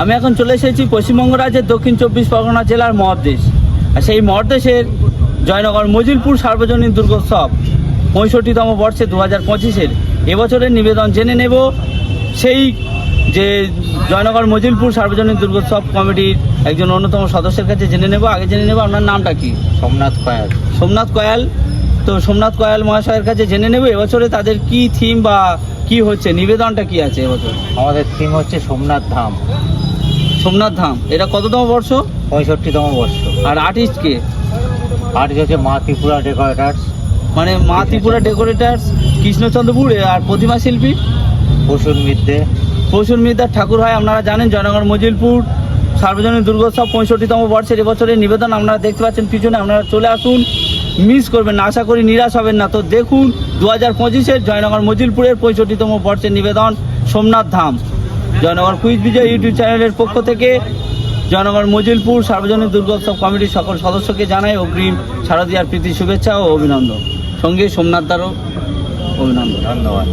আমি এখন চলে এসেছি পশ্চিমবঙ্গ রাজ্যের দক্ষিণ চব্বিশ পরগনা জেলার মহাদেশ। আর সেই মহাদেশের জয়নগর মজিলপুর সার্বজনীন দুর্গোৎসব। পঁয়ষট্টিতম বর্ষে দু হাজার পঁচিশের এবছরের নিবেদন জেনে নেব সেই যে জয়নগর মজিলপুর সার্বজনীন দুর্গোৎসব কমিটির একজন অন্যতম সদস্যের কাছে জেনে নেব। আগে জেনে নেব আপনার নামটা কি? সোমনাথ কয়াল। সোমনাথ কয়াল। তো সোমনাথ কয়াল মহাশয়ের কাছে জেনে নেব এবছরে তাদের কি থিম বা কি হচ্ছে নিবেদনটা কি আছে এবছর? আমাদের থিম হচ্ছে সোমনাথ ধাম। সোমনাথ ধাম। এটা কততম বর্ষ? পঁয়ষট্টিতম বর্ষ। আর আর্টিস্ট কে? আর হচ্ছে মা ত্রিপুরা ডেকোরেটার্স মানে মা ত্রিপুরা ডেকোরেটার্স কৃষ্ণচন্দ্রপুর আর প্রতিমা শিল্পী? বসুন মিদ্যে প্রসূন মিদ্যার ঠাকুর হয় আপনারা জানেন জয়নগর মজিলপুর সার্বজনীন দুর্গোৎসব পঁয়ষট্টিতম বর্ষের এবছরের নিবেদন আপনারা দেখতে পাচ্ছেন পিছনে আপনারা চলে আসুন মিস করবেন না আশা করি নিরাশ হবেন না। তো দেখুন দু হাজার পঁচিশের জয়নগর মজিলপুরের পঁয়ষট্টিতম বর্ষের নিবেদন সোমনাথ ধাম। জয়নগর কুইজ বিজয় ইউটিউব চ্যানেলের পক্ষ থেকে জয়নগর মজিলপুর সার্বজনীন দুর্গোৎসব কমিটির সকল সদস্যকে জানাই অগ্রিম শারদীয়ার প্রীতি শুভেচ্ছা ও অভিনন্দন। সঙ্গে সোমনাথ দ্বারও অভিনন্দন। ধন্যবাদ।